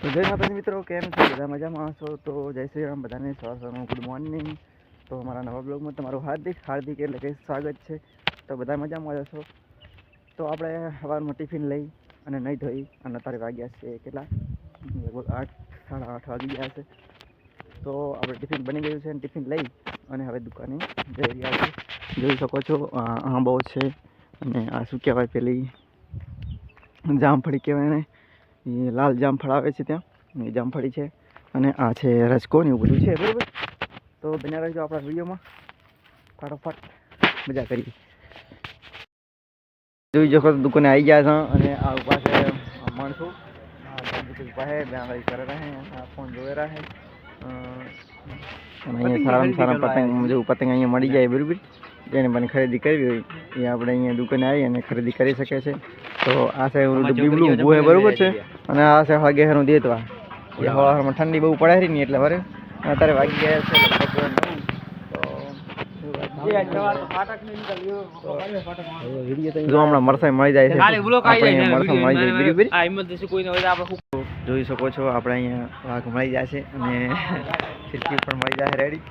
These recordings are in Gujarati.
તો જય માતાજી મિત્રો, કેમ છો? બધા મજામાં હશો? તો જય શ્રી રામ, બધાને સવાર સવારનું ગુડ મોર્નિંગ. તો અમારા નવા બ્લોગમાં તમારું હાર્દિક હાર્દિક એટલે કે સ્વાગત છે. તો બધા મજામાં હશો? તો આપણે સવારમાં ટિફિન લઈ અને નહીં ધોઈ અને અત્યારે વાગ્યા છે કેટલા? લગભગ આઠ, સાડા આઠ વાગી ગયા છે. તો આપણે ટિફિન બની ગયું છે અને ટિફિન લઈ અને હવે દુકાને જઈ રહ્યા છે જોઈ શકો છો આંબો છે અને આ શું કહેવાય પેલી? જામફળી કહેવાય ને લાલ જામફળ આવે છે ત્યાં. એ જામફળી છે. અને આ છે રસકો ને એવું બધું છે, બરાબર? તો બન્યા રહેજો આપણા વિડીયોમાં. ફટાફટ મજા કરીએ. જોઈ જો દુકાને આવી ગયા છે અને આ ઊભા છે માણસો. ઊભા છે, બે કરે રહે ફોન જોઈ રહ્યા અને અહીંયા સારામાં સારા પતંગ જો પતંગ અહીંયા મળી જાય બરાબર. જેને પણ ખરીદી કરવી હોય. એ આપણે અહીંયા દુકાને આવી અને ખરીદી કરી શકે છે તો આ છે બીબલું ઊભું છે બરોબર છે? અને આ છે હળગેહરનું દેતવા. એ હવારમાં ઠંડી બહુ પડે છે ને એટલે વરે. અત્યારે વાગી ગયા છે જોઈ શકો છો આપણે અહીંયા વાઘ મળી જાય છે અને ખીડકી પણ મળી જાય રેડી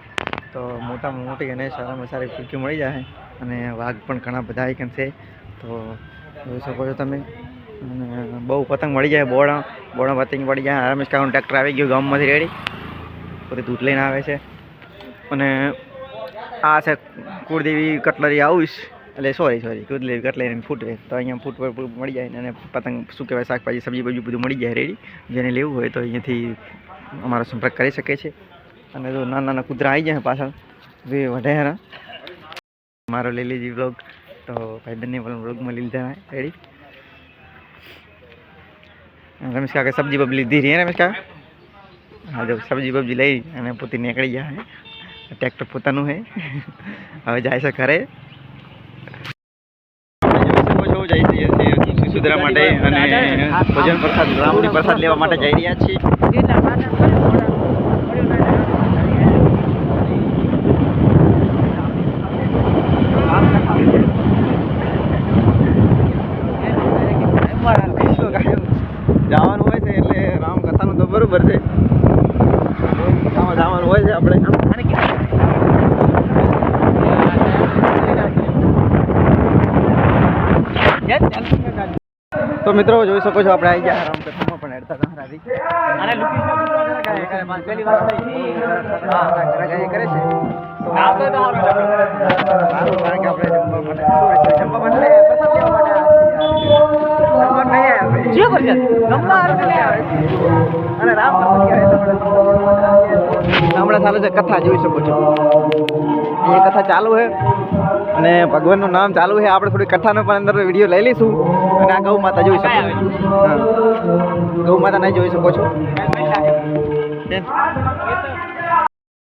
તો મોટામાં મોટી અને સારામાં સારી ફિરકી મળી જશે અને વાઘ પણ ઘણા બધા આઈકન છે. તો જોઈ શકો છો તમે. અને બહુ પતંગ મળી જાય, બોડા બોડા પતંગ મળી જાય. રમેશ કાકાનું ટ્રેક્ટર આવી ગયું, ગામમાંથી રેડી પોતે દૂધ લઈને આવે છે. અને આ છે કુળદેવી કટલરી આવીશ એટલે sorry sorry, Kuldevi cutlery footwear. તો અહીંયા ફૂટવેર મળી જાય અને પતંગ શું કહેવાય, શાકભાજી, સબ્જી બાજુ બધું મળી જાય રેડી જેને લેવું હોય તો અહીંયાથી અમારો સંપર્ક કરી શકે છે. અને જો નાના નાના કૂતરા આવી જાય પાછળ વે વઢેરા. મારો લઈ લીધી બ્લોગ તો ભાઈબંધને પણ બ્લોગમાં લીધા રેડી રમેશ કાકા સબ્જી બબજી લીધી રહી રમેશ કાકા હા જો સબ્જી બબ્જી લઈ અને પોતે નીકળી ગયા હે ટ્રેક્ટર પોતાનું હે હવે જાય છે ઘરે. જોઈ છીએ સુધરા માટે અને ભોજન પ્રસાદ રામની પ્રસાદ લેવા માટે જઈ રહ્યા છીએ જવાનું હોય છે એટલે રામ કથાનું તો બરોબર છે આમાં જવાનું હોય છે આપણે તો મિત્રો જોઈ શકો છો આપણે આવી ગયા આરામ કથામાં પણ હેડતા હતા રાધી હા, કરે છે. કારણ કે આપણે જમવા માટે જમવા માટે. અને રામ હમણાં ચાલે છે કથા જોઈ શકો છો. એ કથા ચાલુ છે. અને ભગવાનનું નામ ચાલુ છે. આપણે થોડી કથાનો પણ અંદર વીડિયો લઈ લઈશું. અને આ ગૌ માતા જોઈ શકો ગૌ માતા નહીં જોઈ શકો છો.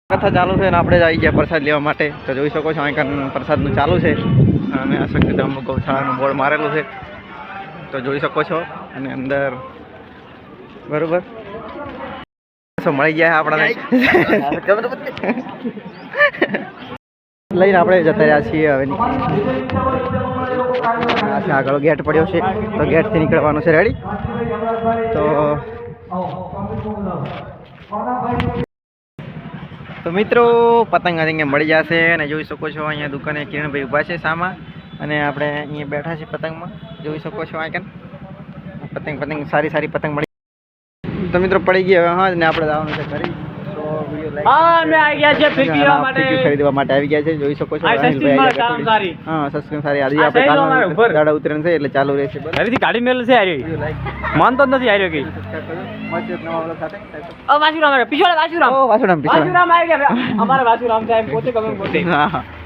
કથા ચાલુ છે અને આપણે જ આવી ગયા પ્રસાદ લેવા માટે. તો જોઈ શકો છો અહીં પ્રસાદનું ચાલુ છે. અને આ શક્તિધામ ગૌશાળાનું બોર્ડ મારેલું છે. તો જોઈ શકો છો. અને અંદર બરોબર. મળી ગયા આપણને. લઈને આપણે જતા રહ્યા છીએ હવે આગળ ગેટ પડ્યો છે, તો ગેટથી નીકળવાનું છે રેડી તો તો મિત્રો, પતંગ અહીંયા મળી જશે અને જોઈ શકો છો અહીંયા દુકાને કિરણભાઈ ઊભા છે સામા અને આપણે અહીંયા બેઠા છીએ પતંગમાં. જોઈ શકો છો આઈકન પતંગ પતંગ, સારી સારી પતંગ મળી. તો મિત્રો, પડી ગઈ હવે, હા, ને આપણે જવાનું છે લાઈક હા અમે આવી ગયા છે ફિરકી માટે. ખરીદવા માટે આવી ગયા છે જોઈ શકો છો. આ અનિલભાઈ સસ્તી આવી ગયા સારામાં સારી. હા સસ્તી સારી. આજે આપણે સાઈઝ અમારે કાલનો ઉપર. દાડા ઉતરણ છે એટલે ચાલુ રહેશે હવેથી ગાડી મેલ છે વીડિયો લાઈક જ નથી આવ્યો સાથે. ઓ વાસુરામ આવે. વાસુરામ. ઓ વાસુરામ વાસુરામ આવી ગયા. અમારે વાસુરામ સાહેબ પોતે ગમે પોતે હા.